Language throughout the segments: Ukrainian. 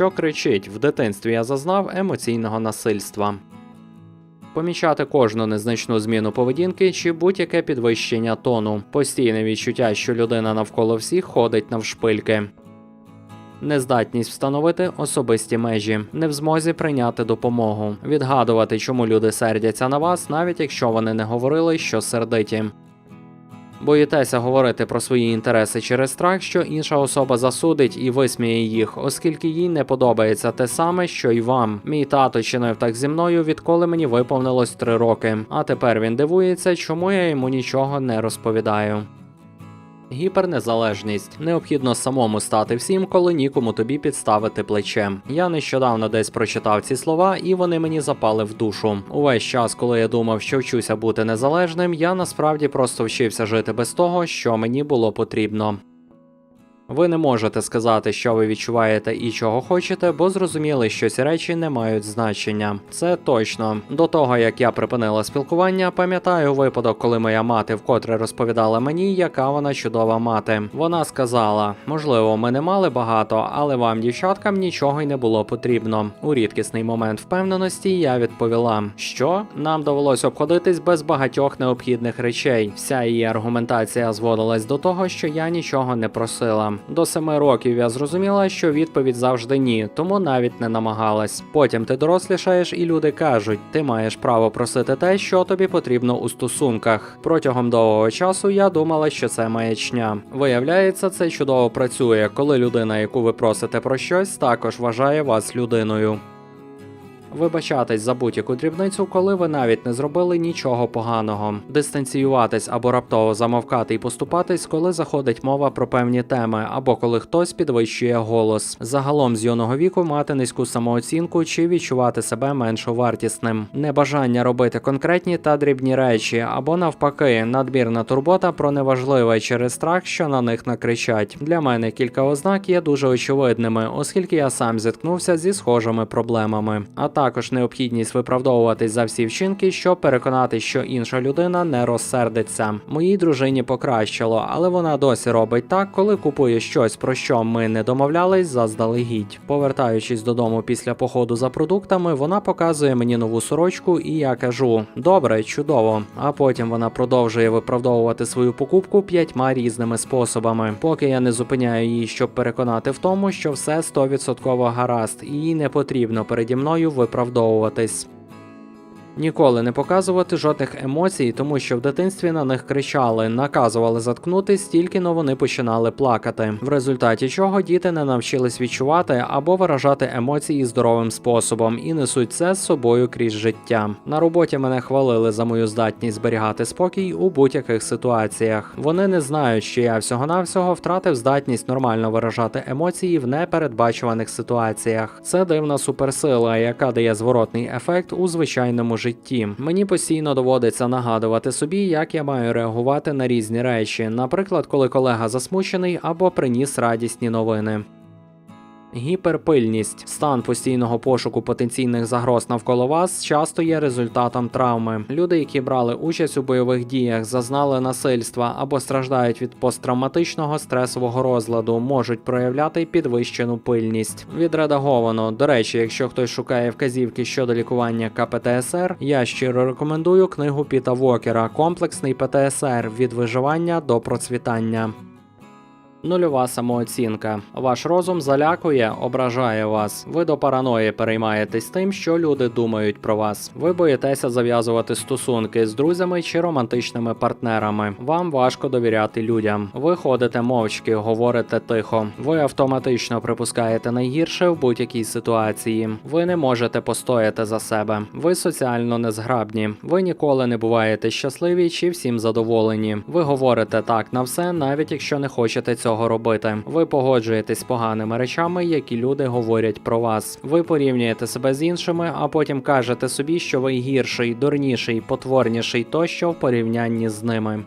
що кричить: в дитинстві я зазнав емоційного насильства. Помічати кожну незначну зміну поведінки чи будь-яке підвищення тону, постійне відчуття, що людина навколо всіх ходить навшпильки. Нездатність встановити особисті межі, не в змозі прийняти допомогу, відгадувати, чому люди сердяться на вас, навіть якщо вони не говорили, що сердиті. Боїтеся говорити про свої інтереси через страх, що інша особа засудить і висміє їх, оскільки їй не подобається те саме, що й вам. Мій тато чинив так зі мною, відколи мені виповнилось три роки. А тепер він дивується, чому я йому нічого не розповідаю. Гіпернезалежність необхідно самому стати всім, коли нікому тобі підставити плече. Я нещодавно десь прочитав ці слова, і вони мені запали в душу. Увесь час, коли я думав, що вчуся бути незалежним, я насправді просто вчився жити без того, що мені було потрібно. Ви не можете сказати, що ви відчуваєте і чого хочете, бо зрозуміли, що ці речі не мають значення. Це точно. До того як я припинила спілкування, пам'ятаю випадок, коли моя мати вкотре розповідала мені, яка вона чудова мати. Вона сказала: можливо, ми не мали багато, але вам, дівчаткам, нічого й не було потрібно. У рідкісний момент впевненості я відповіла, що нам довелось обходитись без багатьох необхідних речей. Вся її аргументація зводилась до того, що я нічого не просила. До семи років я зрозуміла, що відповідь завжди ні, тому навіть не намагалась. Потім ти дорослішаєш, і люди кажуть, ти маєш право просити те, що тобі потрібно у стосунках. Протягом довгого часу я думала, що це маячня. Виявляється, це чудово працює, коли людина, яку ви просите про щось, також вважає вас людиною. Вибачатись за будь-яку дрібницю, коли ви навіть не зробили нічого поганого, дистанціюватись або раптово замовкати і поступатись, коли заходить мова про певні теми, або коли хтось підвищує голос. Загалом з юного віку мати низьку самооцінку чи відчувати себе меншовартісним, небажання робити конкретні та дрібні речі, або навпаки, надмірна турбота про неважливе через страх, що на них накричать. Для мене кілька ознак є дуже очевидними, оскільки я сам зіткнувся зі схожими проблемами. А також необхідність виправдовуватись за всі вчинки, щоб переконати, що інша людина не розсердиться. Моїй дружині покращило, але вона досі робить так, коли купує щось, про що ми не домовлялись заздалегідь. Повертаючись додому після походу за продуктами, вона показує мені нову сорочку, і я кажу: добре, чудово. А потім вона продовжує виправдовувати свою покупку п'ятьма різними способами, поки я не зупиняю її, щоб переконати в тому, що все 100% гаразд, і їй не потрібно переді мною виправдовуватись. Ніколи не показувати жодних емоцій, тому що в дитинстві на них кричали, наказували заткнутись, тільки но вони починали плакати. В результаті чого діти не навчились відчувати або виражати емоції здоровим способом і несуть це з собою крізь життя. На роботі мене хвалили за мою здатність зберігати спокій у будь-яких ситуаціях. Вони не знають, що я всього-навсього втратив здатність нормально виражати емоції в непередбачуваних ситуаціях. Це дивна суперсила, яка дає зворотний ефект у звичайному житті. Мені постійно доводиться нагадувати собі, як я маю реагувати на різні речі, наприклад, коли колега засмучений або приніс радісні новини. Гіперпильність, стан постійного пошуку потенційних загроз навколо вас часто є результатом травми. Люди, які брали участь у бойових діях, зазнали насильства або страждають від посттравматичного стресового розладу, можуть проявляти підвищену пильність. Відредаговано. До речі, якщо хтось шукає вказівки щодо лікування КПТСР, я щиро рекомендую книгу Піта Вокера Комплексний ПТСР від виживання до процвітання. Нульова самооцінка. Ваш розум залякує, ображає вас. Ви до параної переймаєтесь тим, що люди думають про вас. Ви боїтеся зав'язувати стосунки з друзями чи романтичними партнерами. Вам важко довіряти людям. Ви ходите мовчки, говорите тихо. Ви автоматично припускаєте найгірше в будь-якій ситуації. Ви не можете постояти за себе. Ви соціально незграбні. Ви ніколи не буваєте щасливі чи всім задоволені. Ви говорите так на все, навіть якщо не хочете цього робити. Ви погоджуєтесь з поганими речами, які люди говорять про вас. Ви порівнюєте себе з іншими, а потім кажете собі, що ви гірший, дурніший, потворніший тощо в порівнянні з ними.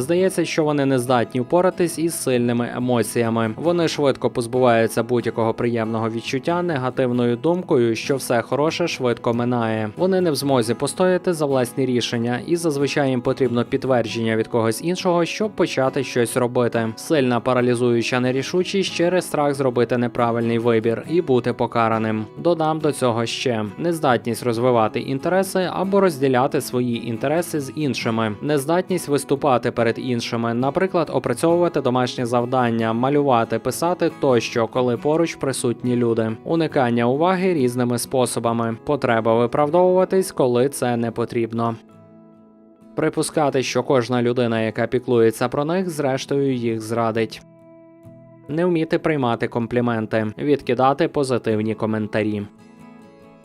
Здається, що вони не здатні впоратись із сильними емоціями. Вони швидко позбуваються будь-якого приємного відчуття негативною думкою, що все хороше швидко минає. Вони не в змозі постояти за власні рішення, і зазвичай їм потрібно підтвердження від когось іншого, щоб почати щось робити. Сильна паралізуюча нерішучість через страх зробити неправильний вибір і бути покараним. Додам до цього ще нездатність розвивати інтереси або розділяти свої інтереси з іншими, нездатність виступати перед іншими, наприклад, опрацьовувати домашні завдання, малювати, писати тощо, коли поруч присутні люди, уникання уваги різними способами, потреба виправдовуватись, коли це не потрібно. Припускати, що кожна людина, яка піклується про них, зрештою їх зрадить. Не вміти приймати компліменти, відкидати позитивні коментарі.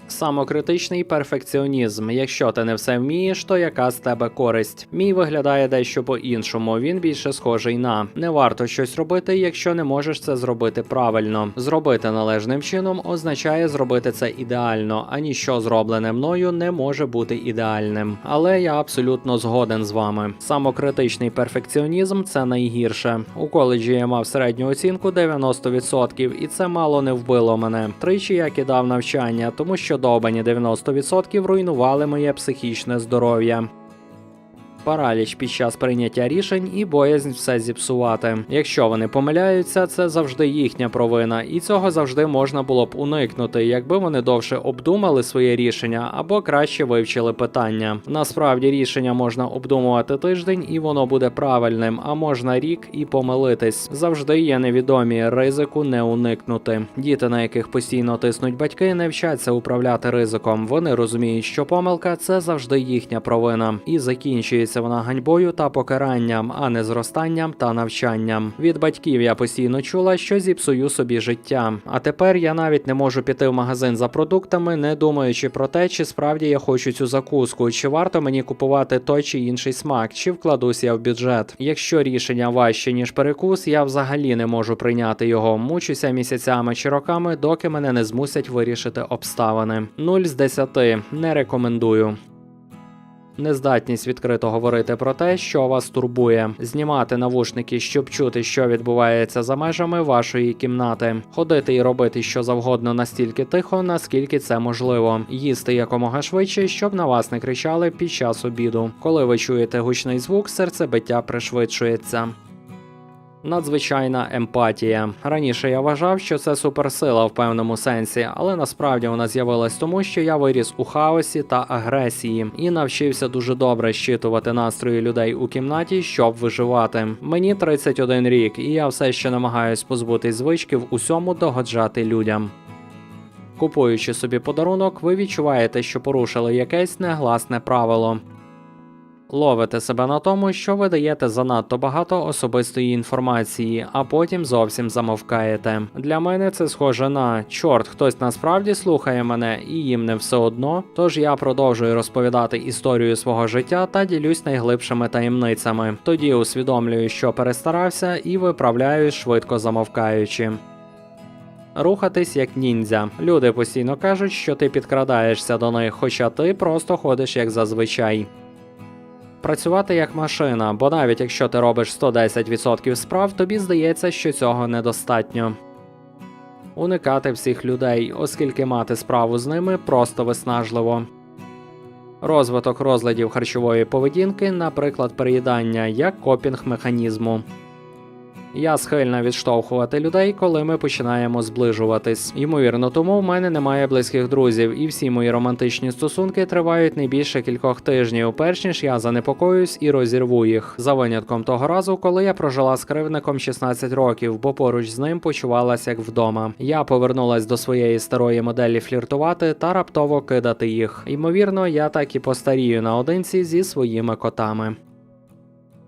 Самокритичний перфекціонізм. Якщо ти не все вмієш, то яка з тебе користь? Мій виглядає дещо по-іншому. Він більше схожий на не варто щось робити, якщо не можеш це зробити правильно. Зробити належним чином означає зробити це ідеально, а ніщо зроблене мною не може бути ідеальним. Але я абсолютно згоден з вами. Самокритичний перфекціонізм це найгірше. У коледжі я мав середню оцінку 90%, і це мало не вбило мене. Тричі я кидав навчання, тому що довбані 90% руйнували моє психічне здоров'я. Параліч під час прийняття рішень і боязнь все зіпсувати. Якщо вони помиляються, це завжди їхня провина, і цього завжди можна було б уникнути, якби вони довше обдумали своє рішення або краще вивчили питання. Насправді рішення можна обдумувати тиждень, і воно буде правильним, а можна рік і помилитись. Завжди є невідомі, ризику не уникнути. Діти, на яких постійно тиснуть батьки, не вчаться управляти ризиком. Вони розуміють, що помилка це завжди їхня провина, і закінчується вона ганьбою та покаранням, а не зростанням та навчанням. Від батьків я постійно чула, що зіпсую собі життя. А тепер я навіть не можу піти в магазин за продуктами, не думаючи про те, чи справді я хочу цю закуску, чи варто мені купувати той чи інший смак, чи вкладусь я в бюджет. Якщо рішення важче ніж перекус, я взагалі не можу прийняти його. Мучуся місяцями чи роками, доки мене не змусять вирішити обставини. 0 з 10. не рекомендую. Нездатність відкрито говорити про те, що вас турбує, знімати навушники, щоб чути, що відбувається за межами вашої кімнати, ходити і робити що завгодно настільки тихо, наскільки це можливо, їсти якомога швидше, щоб на вас не кричали під час обіду. Коли ви чуєте гучний звук, серцебиття пришвидшується. Надзвичайна емпатія. Раніше я вважав, що це суперсила в певному сенсі, але насправді вона з'явилась тому, що я виріс у хаосі та агресії і навчився дуже добре щитувати настрої людей у кімнаті, щоб виживати. Мені 31 рік, і я все ще намагаюсь позбутись звички в усьому догоджати людям. Купуючи собі подарунок, ви відчуваєте, що порушили якесь негласне правило. Ловите себе на тому, що ви даєте занадто багато особистої інформації, а потім зовсім замовкаєте. Для мене це схоже на чорт, хтось насправді слухає мене і їм не все одно. Тож я продовжую розповідати історію свого життя та ділюсь найглибшими таємницями. Тоді усвідомлюю, що перестарався, і виправляюсь швидко замовкаючи. Рухатись як ніндзя. Люди постійно кажуть, що ти підкрадаєшся до них, хоча ти просто ходиш як зазвичай працювати як машина, бо навіть якщо ти робиш 110% справ, тобі здається, що цього недостатньо. Уникати всіх людей, оскільки мати справу з ними просто виснажливо. Розвиток розладів харчової поведінки, наприклад, переїдання як копінг механізму. Я схильна відштовхувати людей, коли ми починаємо зближуватись. Ймовірно, тому в мене немає близьких друзів, і всі мої романтичні стосунки тривають не більше кількох тижнів, перш ніж я занепокоюсь і розірву їх. За винятком того разу, коли я прожила з кривником 16 років, бо поруч з ним почувалася як вдома. Я повернулась до своєї старої моделі фліртувати та раптово кидати їх. Ймовірно, я так і постарію наодинці зі своїми котами.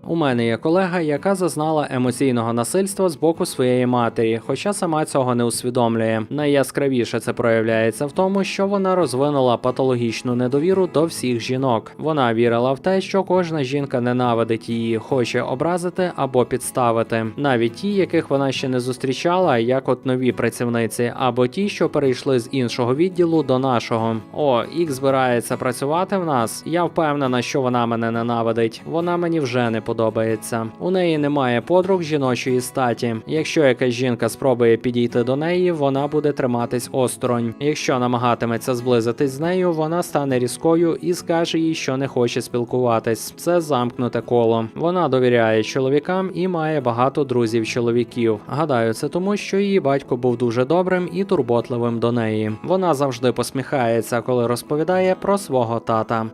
У мене є колега, яка зазнала емоційного насильства з боку своєї матері, хоча сама цього не усвідомлює. Найяскравіше це проявляється в тому, що вона розвинула патологічну недовіру до всіх жінок. Вона вірила в те, що кожна жінка ненавидить її, хоче образити або підставити, навіть ті, яких вона ще не зустрічала, як от нові працівниці, або ті, що перейшли з іншого відділу до нашого. О, ік збирається працювати в нас. Я впевнена, що вона мене ненавидить. Вона мені вже не подобається подобається. У неї немає подруг жіночої статі. Якщо якась жінка спробує підійти до неї, вона буде триматись осторонь. Якщо намагатиметься зблизитись з нею, вона стане різкою і скаже їй, що не хоче спілкуватись. Це замкнуте коло. Вона довіряє чоловікам і має багато друзів чоловіків. Гадаю, це тому, що її батько був дуже добрим і турботливим до неї. Вона завжди посміхається, коли розповідає про свого тата.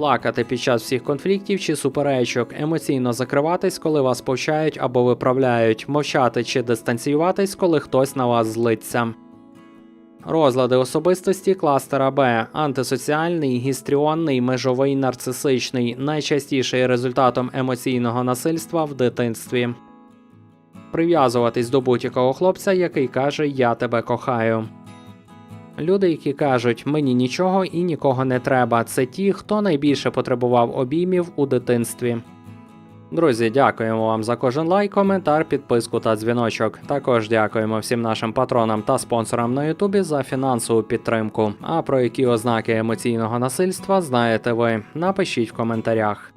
Плакати під час всіх конфліктів чи суперечок, емоційно закриватись, коли вас повчають або виправляють, мовчати чи дистанціюватись, коли хтось на вас злиться. Розлади особистості кластера Б антисоціальний, гістріонний, межовий, нарцисичний, найчастіше є результатом емоційного насильства в дитинстві. Прив'язуватись до будь-якого хлопця, який каже Я тебе кохаю. Люди, які кажуть мені нічого і нікого не треба, це ті, хто найбільше потребував обіймів у дитинстві. Друзі, дякуємо вам за кожен лайк, коментар, підписку та дзвіночок. Також дякуємо всім нашим патронам та спонсорам на Ютубі за фінансову підтримку. А про які ознаки емоційного насильства знаєте ви? Напишіть в коментарях.